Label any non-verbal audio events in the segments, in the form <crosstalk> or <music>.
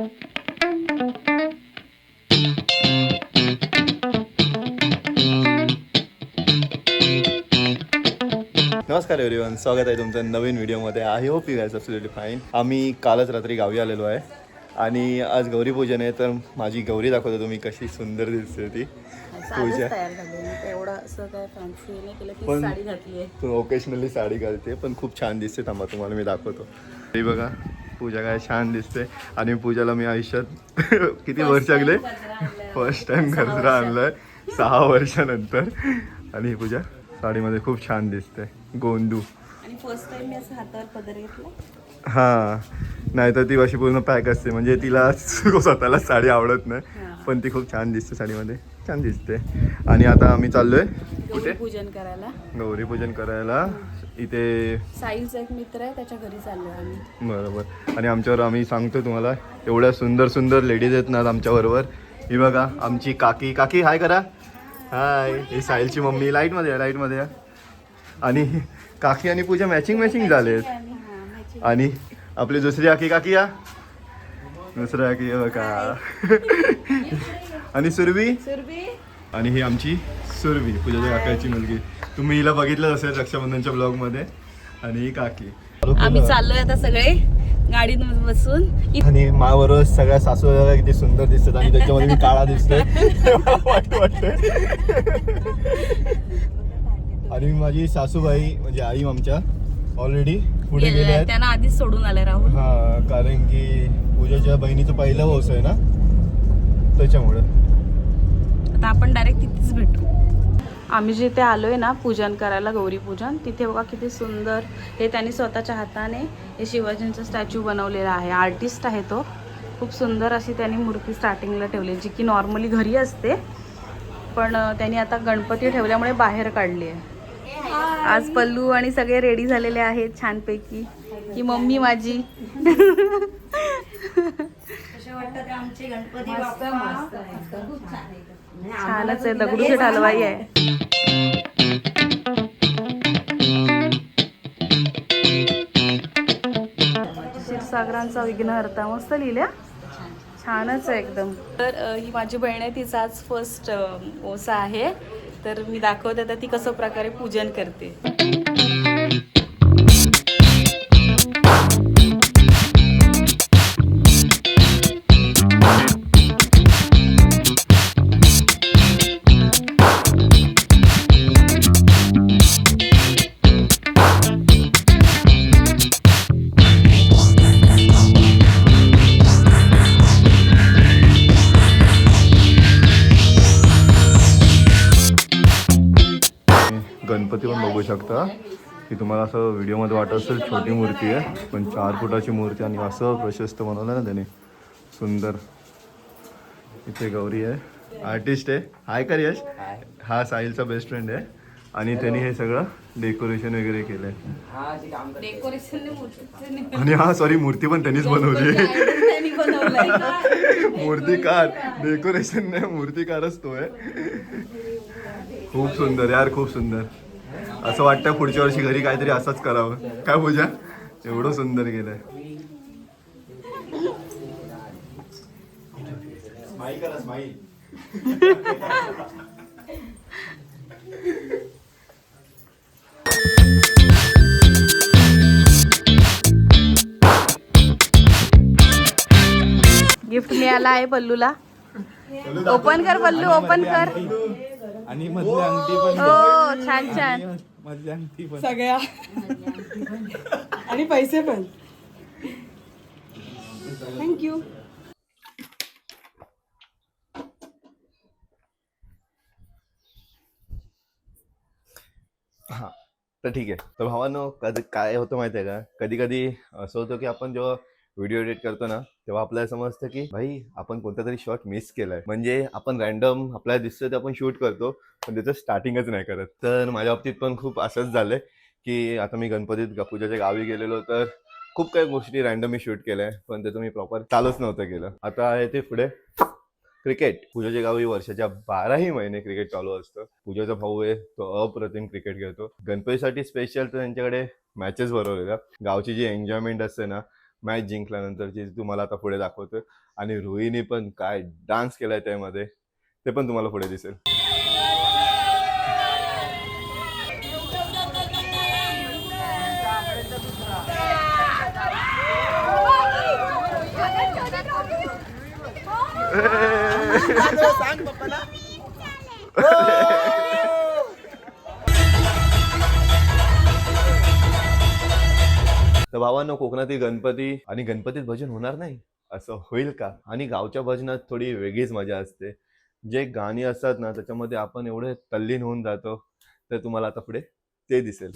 नमस्कार एव्हरीवन स्वागत आहे तुमचं नवीन व्हिडिओमध्ये. I hope you guys absolutely fine आम्ही कालच रात्री गावी आलेलो आहे. आणि आज गौरी पूजन आहे तर माझी गौरी दाखवतो तुम्ही कशी सुंदर दिसते ती. पूजा. तयार झाली मी काही एवढं असं काय फॅन्सी नाही केलं की पण- तू ओकेशनली साडी घालते पण खूप छान दिसते. थांबा तुम्हाला मी दाखवतो. हे बघा. पूजा काय छान दिसते. आणि पूजाला मी आयुष्यात <laughs> किती वर्ष लागले फर्स्ट टाइम गजरा आणलाय. सहा वर्षानंतर. आणि ही पूजा साडीमध्ये खूप छान दिसते. गोंदू. फर्स्ट टाइम मी असं हातावर पदर घेतला. हा. नाही तर ती अशी पूर्ण पॅक असते. म्हणजे तिला <laughs> स्वतःला साडी आवडत नाही. पण ती खूप छान दिसते साडीमध्ये. छान दिसते. आणि आता आम्ही चाललोय. कुठे? पूजन करायला. गौरी पूजन करायला. इथे साईचा एक मित्र आहे त्याच्या घरी चाललोय आम्ही. बरोबर. आणि आमच्यावर आम्ही सांगतो तुम्हाला एवढ्या सुंदर सुंदर लेडीज आहेत ना आमच्याबरोबर ही बघा आमची काकी. काकी हाय करा. हाय ही साहिलची मम्मी. लाईटमध्ये लाईटमध्ये आहे आणि काकी आणि पूजा मॅचिंग मॅचिंग हा, matching. आणि आपली दुसरी आकी काकी या. दुसरी आकी बघा. <laughs> आणि सुरभी? आणि ही आमची सुरभी पूजाच्या काकाची मुलगी. तुम्ही हिला बघितलं असेल रक्षाबंधनच्या ब्लॉगमध्ये आणि ही काकी. आम्ही चाललोय आता सगळे गाडीत बसून. आणि मायाबरोबर सगळ्या सासू वगैरे किती सुंदर दिसतात आणि त्याच्यामध्ये मी काळा दिसतोय. वाईट वाटतंय. आणि माझी सासूबाई म्हणजे आई आमच्या ऑलरेडी पुढे गेले गेल्या- त्यांना आधीच सोडून आले राहुल. हा कारण की पूजाच्या बहिणीचं पहिलं वौस आहे ना? त्याच्यामुळं. आता आपण डायरेक्ट तिथेच भेटू. आम्ही जिथे आलोय ना पूजन करायला गौरी पूजन तिथे बघा किती सुंदर हे त्यांनी स्वतःच्या हाताने हे शिवाजींचं स्टॅच्यू बनवलेला आहे. आर्टिस्ट आहे तो. खूप सुंदर अशी त्यांनी मूर्ती स्टार्टिंगला ठेवली जी की नॉर्मली घरी असते पण त्यांनी आता गणपती ठेवल्यामुळे बाहेर काढली आहे. आज पल्लू आणि सगळे रेडी झालेले आहेत छानपैकी. ही मम्मी माझी. छानच आहे. दगडूशेठ हलवाई आहे. क्षीरसागरांचा विघ्नहर्ता मस्त लिहिल्या. छानच आहे एकदम. तर ही माझी बहीण आहे तिचा आज फर्स्ट ओसा आहे. तर मी दाखवते आता ती कसं प्रकारे पूजन करते. गणपती पण बघू शकता. की तुम्हाला असं व्हिडिओमध्ये वाटत असेल छोटी मूर्ती आहे पण चार फुटाची मूर्ती आणि असं प्रशस्त बनवलं ना त्याने. सुंदर. इथे गौरी आहे. आर्टिस्ट आहे. हाय कर यश? हा साहिलचा बेस्ट फ्रेंड आहे. आणि त्यांनी हे सगळं डेकोरेशन वगैरे केलंय. डेकोरेशन आणि हा सॉरी मूर्ती पण त्यांनीच बनवली. मूर्तिकार. डेकोरेशन नाही मूर्तिकारच तो आहे. खूप सुंदर यार खूप सुंदर. असं वाटतं पुढच्या वर्षी घरी काहीतरी असंच करावं. काय पूजा? एवढं सुंदर गेलंय गिफ्ट मिळाला आहे पल्लूला. ओपन कर पल्लू ओपन कर. आणि मधली अंगठी पण हो छान छान. मधली अंगठी पण सगळ्या. आणि पैसे पण. थँक्यू हा तर ठीक आहे. तर भावानो कधी काय होतं माहिती आहे का? कधी कधी असं होतं की आपण जेव्हा व्हिडिओ एडिट करतो ना तेव्हा आपल्याला समजतं की भाई आपण कोणता तरी शॉट मिस केलाय. म्हणजे आपण रॅन्डम आपल्याला दिसतं ते आपण शूट करतो पण त्याचं स्टार्टिंगच नाही करत. तर माझ्या बाबतीत पण खूप असंच झालंय की आता मी गणपतीत पूजाच्या गावी गेलेलो तर खूप काही गोष्टी रॅन्डम मी शूट केल्या पण त्याचं मी प्रॉपर चालूच नव्हतं केलं. आता आहे ते पुढे. क्रिकेट पूजाच्या गावी वर्षाच्या बाराही महिने क्रिकेट चालू असतं. पूजाचा भाऊ आहे तो अप्रतिम क्रिकेट खेळतो. गणपतीसाठी स्पेशल तर त्यांच्याकडे मॅचेस भरवलेल्या. गावची जी एन्जॉयमेंट असते ना मॅच जिंकल्यानंतरची ती तुम्हाला आता पुढे दाखवतोय. आणि रोहिणी पण काय डान्स केलाय त्यामध्ये ते पण तुम्हाला पुढे दिसेल. <laughs> तर <laughs> भावांनो कोकणातील गणपती आणि गणपतीत भजन होणार नाही? असं होईल का? आणि गावच्या भजनात थोडी वेगळीच मजा असते. जे गाणी असतात ना त्याच्यामध्ये आपण एवढे तल्लीन होऊन जातो तर तुम्हाला आता पुढे ते दिसेल.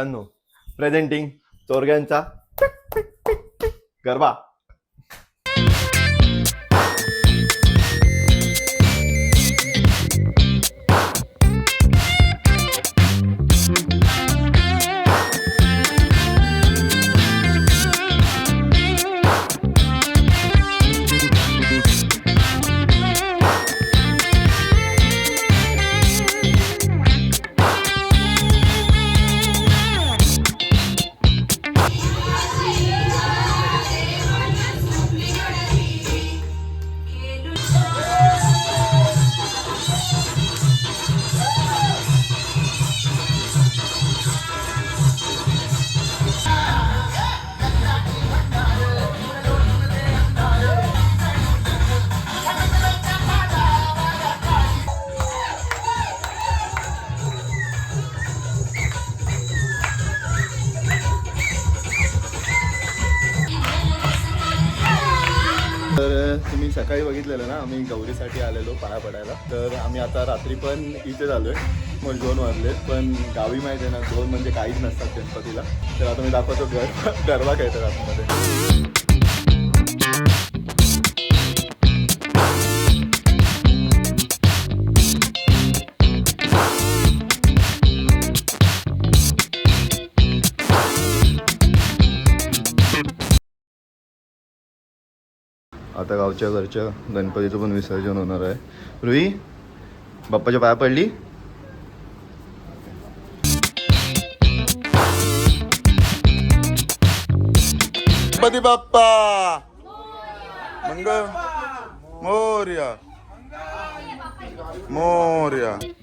मित्रांनो प्रेझेंटिंग चोरग्यांचा. गरबा. तुम्ही सकाळी बघितलेलं ना आम्ही गौरीसाठी आलेलो पाया पडायला. तर आम्ही आता रात्री पण इथे झालोय मग दोन वाजले पण गावी माहिती आहे ना दोन म्हणजे काहीच नसतात गणपतीला. तर आता मी दाखवतो गरबा <laughs> गरबा खेळतात आतमध्ये. आता गावच्या घरच्या गणपतीचं पण विसर्जन होणार आहे. रुई बाप्पाच्या पाया पडली? गणपती बाप्पा! मंग मोर्या. मोर्या.